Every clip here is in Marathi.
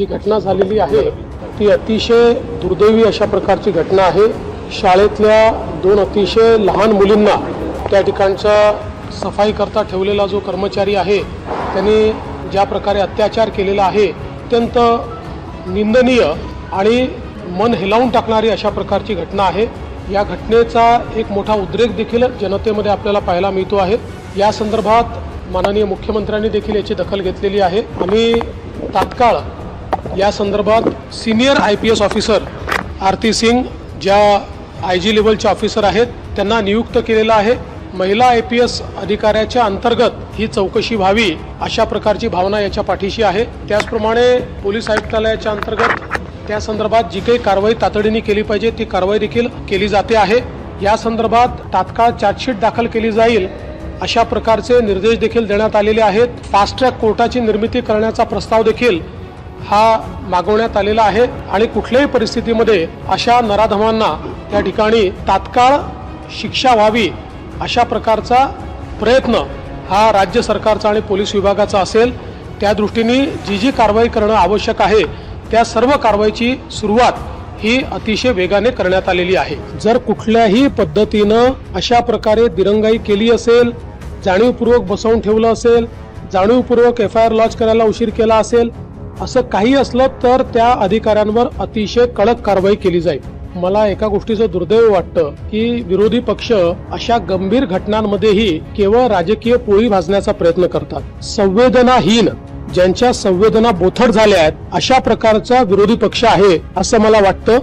जी घटना झालेली आहे ती अतिशय दुर्दैवी अशा प्रकारची घटना आहे. शाळेतल्या दोन अतिशय लहान मुलींना त्या ठिकाणचा सफाई करता ठेवलेला जो कर्मचारी आहे त्यांनी ज्या प्रकारे अत्याचार केलेला आहे अत्यंत निंदनीय आणि मन हेलावून टाकणारी अशा प्रकारची घटना आहे. या घटनेचा एक मोठा उद्रेक देखील जनतेमध्ये आपल्याला पाहायला मिळतो आहे. या संदर्भात माननीय मुख्यमंत्र्यांनी देखील याची दखल घेतलेली आहे. आम्ही तात्काळ या संदर्भात senior I P S officer Aarti Singh ज्या आय जी लेवलचे ऑफिसर आहेत त्यांना नियुक्त केलेलं आहे. महिला आय पी एस अधिकाऱ्याच्या अंतर्गत ही चौकशी व्हावी अशा प्रकारची भावना याच्या पाठीशी आहे. त्याचप्रमाणे पोलीस आयुक्तालयाच्या अंतर्गत त्या संदर्भात जी काही कारवाई तातडीने केली पाहिजे ती कारवाई देखील केली जाते आहे. या संदर्भात तात्काळ चार्जशीट दाखल केली जाईल अशा प्रकारचे निर्देश देखील देण्यात आलेले आहेत. फास्ट ट्रॅक कोर्टाची निर्मिती करण्याचा प्रस्ताव देखील हा मागवण्यात आलेला आहे आणि कुठल्याही परिस्थितीमध्ये अशा नराधमांना त्या ठिकाणी तात्काळ शिक्षा व्हावी अशा प्रकारचा प्रयत्न हा राज्य सरकारचा आणि पोलीस विभागाचा असेल. त्या दृष्टीने जी जी कारवाई करणं आवश्यक आहे त्या सर्व कारवाईची सुरुवात ही अतिशय वेगाने करण्यात आलेली आहे. जर कुठल्याही पद्धतीनं अशा प्रकारे दिरंगाई केली असेल जाणीवपूर्वक बसवून ठेवलं असेल जाणीवपूर्वक एफ आय आर लॉन्च करायला उशीर केला असेल असं काही असलं तर त्या अधिकाऱ्यांवर अतिशय कडक कारवाई केली जाईल. मला एका गोष्टीचं दुर्दैव वाटतं की विरोधी पक्ष अशा गंभीर घटनांमध्येही केवळ राजकीय पोळी भाजण्याचा प्रयत्न करतात. संवेदनाहीन ज्यांच्या संवेदना बोथट झाल्या आहेत अशा प्रकारचा विरोधी पक्ष आहे असं मला वाटतं.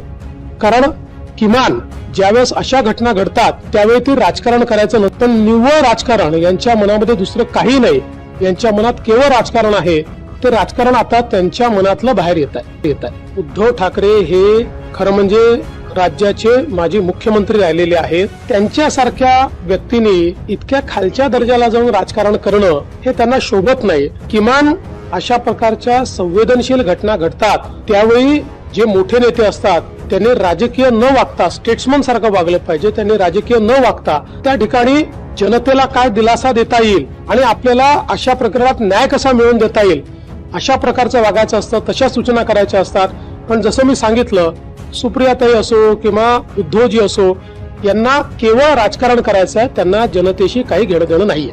कारण किमान ज्यावेळेस अशा घटना घडतात त्यावेळी ते राजकारण करायचं नसतं निव्वळ राजकारण यांच्या मनामध्ये दुसरं काही नाही. यांच्या मनात केवळ राजकारण आहे. ते राजकारण आता त्यांच्या मनातलं बाहेर येत आहे येत आहे. उद्धव ठाकरे हे खरं म्हणजे राज्याचे माजी मुख्यमंत्री राहिलेले आहेत. त्यांच्यासारख्या व्यक्तीने इतक्या खालच्या दर्जाला जाऊन राजकारण करणं हे त्यांना शोभत नाही. किमान अशा प्रकारच्या संवेदनशील घटना घडतात. त्यावेळी जे मोठे नेते असतात त्यांनी राजकीय न वागता स्टेट्समन सारखं वागलं पाहिजे त्यांनी राजकीय न वागता त्या ठिकाणी जनतेला काय दिलासा देता येईल आणि आपल्याला अशा प्रकरणात न्याय कसा मिळवून देता येईल अशा प्रकारचं वागायचं असतं तशा सूचना करायच्या असतात. पण जसं मी सांगितलं सुप्रियाताई असो किंवा उद्धवजी असो यांना केवळ राजकारण करायचं आहे त्यांना जनतेशी काही घेणं देणं नाहीये.